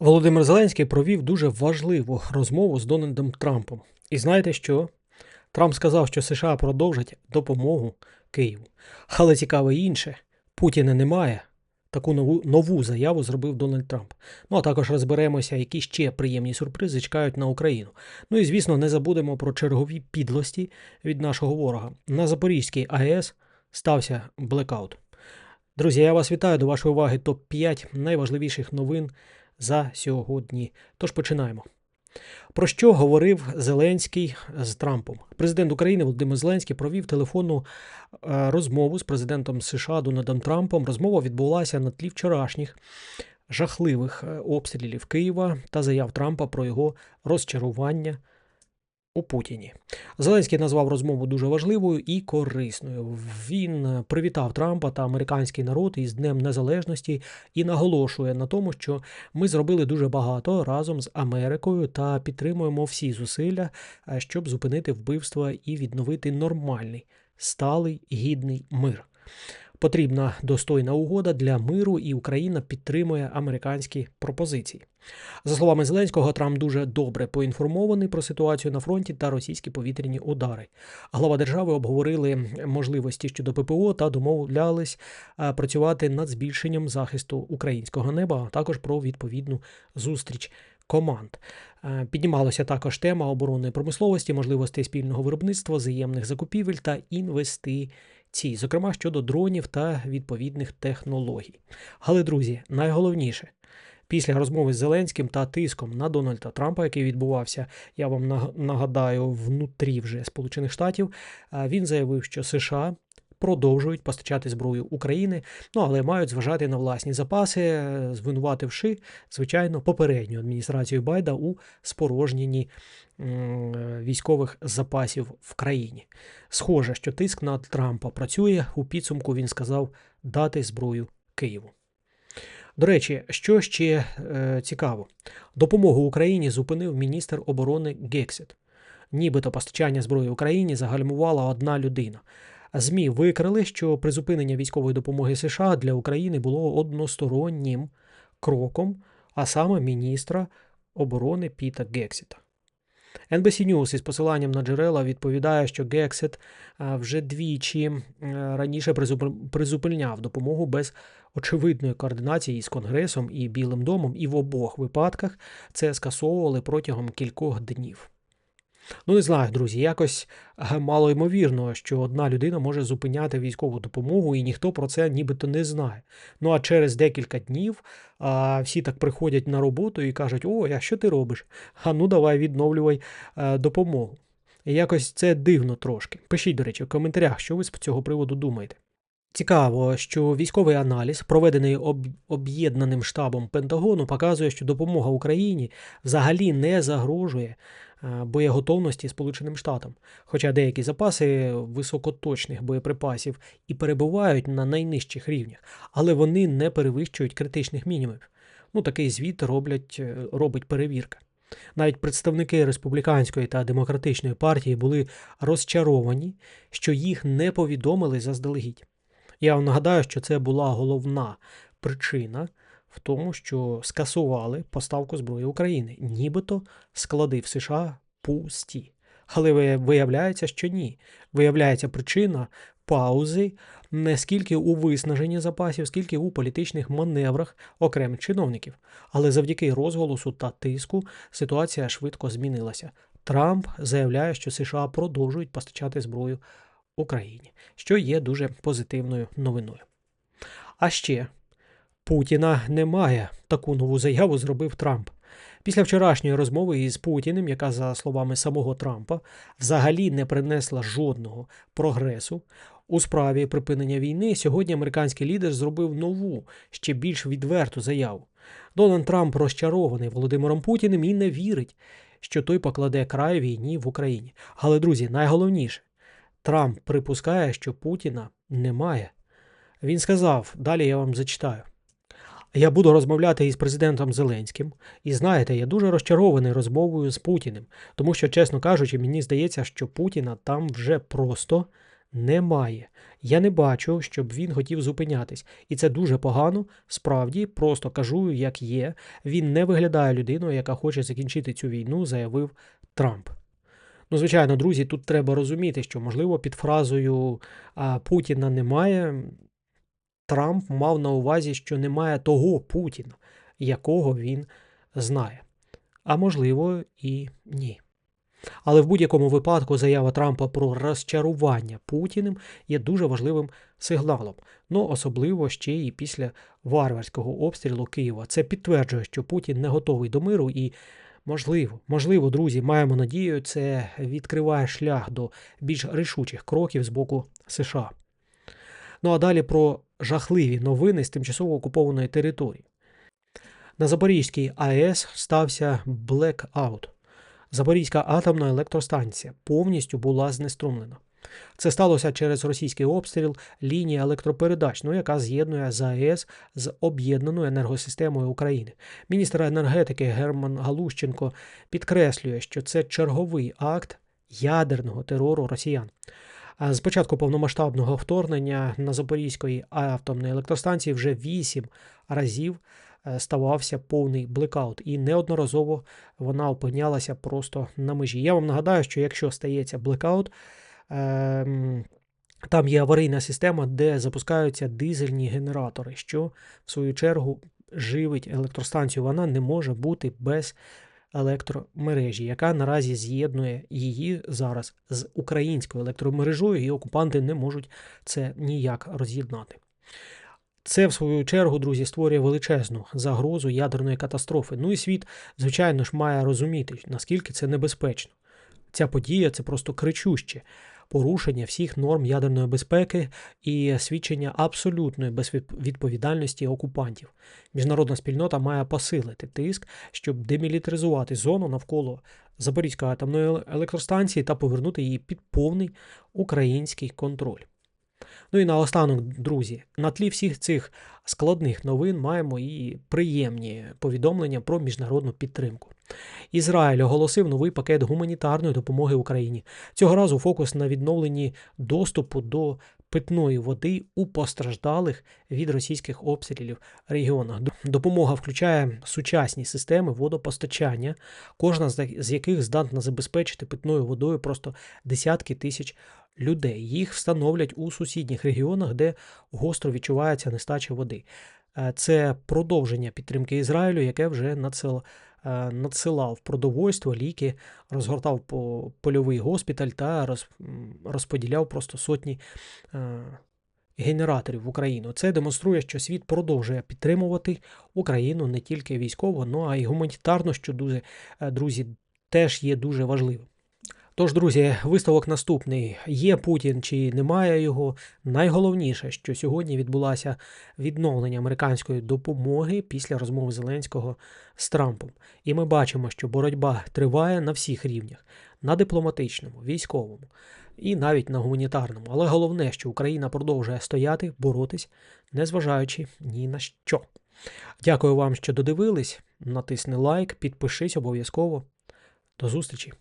Володимир Зеленський провів дуже важливу розмову з Дональдом Трампом. І знаєте що? Трамп сказав, що США продовжать допомогу Києву. Але цікаве інше: Путіна немає. Таку нову нову заяву зробив Дональд Трамп. Ну а також розберемося, які ще приємні сюрпризи чекають на Україну. Ну і звісно, не забудемо про чергові підлості від нашого ворога. На Запорізькій АЕС стався блекаут. Друзі, я вас вітаю до вашої уваги топ 5 найважливіших новин за сьогодні. Тож починаємо. Про що говорив Зеленський з Трампом? Президент України Володимир Зеленський провів телефонну е, розмову з президентом США Дональдом Трампом. Розмова відбулася на тлі вчорашніх жахливих е, обстрілів Києва та заяв Трампа про його розчарування у Путіні. Зеленський назвав розмову дуже важливою і корисною. Він е, привітав Трампа та американський народ із Днем Незалежності і наголошує на тому, що ми зробили дуже багато разом з Америкою та підтримуємо всі зусилля, е, щоб зупинити вбивства і відновити нормальний, сталий гідний мир. Потрібна достойна угода для миру, і Україна підтримує американські пропозиції. За словами Зеленського, Трамп дуже добре поінформований про ситуацію на фронті та російські повітряні удари. Глава держави обговорили можливості щодо ППО та домовлялись е, працювати над збільшенням захисту українського неба, а також про відповідну зустріч. Команд е, піднімалася також тема оборонної промисловості, можливостей спільного виробництва, взаємних закупівель та інвестицій ці, зокрема щодо дронів та відповідних технологій. Але, друзі, найголовніше. Після розмови з Зеленським та тиском на Дональда Трампа, який відбувався, я вам нагадаю, внутрі вже Сполучених Штатів, він заявив, що США продовжують постачати зброю України, ну але мають зважати на власні запаси, звинувативши, звичайно, попередню адміністрацію Байда у спорожненні військових запасів в країні. Схоже, що тиск на Трампа працює. У підсумку він сказав дати зброю Києву. До речі, що ще е, цікаво, допомогу Україні зупинив міністр оборони Гексет. Нібито постачання зброї Україні загальмувала одна людина. ЗМІ викрили, що призупинення військової допомоги США для України було одностороннім кроком, а саме міністра оборони Піта Гексіта. NBC News із посиланням на джерела відповідає, що Гексет вже двічі раніше призупиняв допомогу без очевидної координації з Конгресом і Білим домом, і в обох випадках це скасовували протягом кількох днів. Ну, не знаю, друзі, якось мало ймовірно, що одна людина може зупиняти військову допомогу, і ніхто про це нібито не знає. Ну а через декілька днів а, всі так приходять на роботу і кажуть: О, а що ти робиш? А ну давай відновлювай а, допомогу. І якось це дивно трошки. Пишіть, до речі, в коментарях, що ви з цього приводу думаєте. Цікаво, що військовий аналіз, проведений об'єднаним штабом Пентагону, показує, що допомога Україні взагалі не загрожує Е, боєготовності Сполученим Штатам. Хоча деякі запаси високоточних боєприпасів і перебувають на найнижчих рівнях, але вони не перевищують критичних мінімумів. Ну, Такий звіт роблять, е, робить перевірка. Навіть представники республіканської та демократичної партії були розчаровані, що їх не повідомили заздалегідь. Я вам нагадаю, що це була головна причина в тому, що скасували поставку зброї України, нібито склади в США пусті. Але виявляється, що ні. Виявляється, причина паузи не скільки у виснаженні запасів, скільки у політичних маневрах окремих чиновників. Але завдяки розголосу та тиску ситуація швидко змінилася. Трамп заявляє, що США продовжують постачати зброю Україні, що є дуже позитивною новиною. А ще Путіна немає. Таку нову заяву зробив Трамп. Після вчорашньої розмови із Путіним, яка, за словами самого Трампа, взагалі не принесла жодного прогресу у справі припинення війни, сьогодні американський лідер зробив нову, ще більш відверту заяву. Дональд Трамп розчарований Володимиром Путіним і не вірить, що той покладе край війні в Україні. Але, друзі, найголовніше, Трамп припускає, що Путіна немає. Він сказав: далі я вам зачитаю. Я буду розмовляти із президентом Зеленським. І знаєте, я дуже розчарований розмовою з Путіним, тому що, чесно кажучи, мені здається, що Путіна там вже просто немає. Я не бачу, щоб він хотів зупинятись. І це дуже погано. Справді, просто кажу, як є. Він не виглядає людиною, яка хоче закінчити цю війну, заявив Трамп. Ну, звичайно, друзі, тут треба розуміти, що, можливо, під фразою Путіна немає. Трамп мав на увазі, що немає того Путіна, якого він знає. А можливо, і ні. Але в будь-якому випадку заява Трампа про розчарування Путіним є дуже важливим сигналом. Ну, особливо ще і після варварського обстрілу Києва. Це підтверджує, що Путін не готовий до миру і. Можливо, можливо, друзі, маємо надію, це відкриває шлях до більш рішучих кроків з боку США. Ну а далі про жахливі новини з тимчасово окупованої території. На Запорізькій АЕС стався блекаут. Запорізька атомна електростанція повністю була знеструмлена. Це сталося через російський обстріл лінії електропередач, ну, яка з'єднує ЗАЕС з об'єднаною енергосистемою України. Міністр енергетики Герман Галущенко підкреслює, що це черговий акт ядерного терору росіян. З початку повномасштабного вторгнення на Запорізької атомної електростанції вже вісім разів е, ставався повний блекаут, і неодноразово вона опинялася просто на межі. Я вам нагадаю, що якщо стається блекаут, там є аварійна система, де запускаються дизельні генератори, що в свою чергу живить електростанцію. Вона не може бути без електромережі, яка наразі з'єднує її зараз з українською електромережою, і окупанти не можуть це ніяк роз'єднати. Це, в свою чергу, друзі, створює величезну загрозу ядерної катастрофи. Ну і світ, звичайно ж, має розуміти, наскільки це небезпечно. Ця подія це просто кричуще порушення всіх норм ядерної безпеки і свідчення абсолютної безвідповідальності окупантів. Міжнародна спільнота має посилити тиск, щоб демілітаризувати зону навколо Запорізької атомної електростанції та повернути її під повний український контроль. Ну і наостанок, друзі, на тлі всіх цих складних новин маємо і приємні повідомлення про міжнародну підтримку. Ізраїль оголосив новий пакет гуманітарної допомоги Україні. Цього разу фокус на відновленні доступу до питної води у постраждалих від російських обстрілів регіонах. Допомога включає сучасні системи водопостачання, кожна з яких здатна забезпечити питною водою просто десятки тисяч людей. Їх встановлять у сусідніх регіонах, де гостро відчувається нестача води. Е, це продовження підтримки Ізраїлю, яке вже надсилало Е, надсилав продовольство, ліки, розгортав по польовий госпіталь та розподіляв просто сотні е, генераторів в Україну. Це демонструє, що світ продовжує підтримувати Україну не тільки військово, ну а й гуманітарно, що дуже, е, друзі, теж є дуже важливим. Тож, друзі, виставок наступний: є Путін чи немає його. Найголовніше, що сьогодні відбулося відновлення американської допомоги після розмови Зеленського з Трампом. І ми бачимо, що боротьба триває на всіх рівнях: на дипломатичному, військовому і навіть на гуманітарному. Але головне, що Україна продовжує стояти, боротись, незважаючи ні на що. Дякую вам, що додивились. Натисни лайк, підпишись обов'язково. До зустрічі!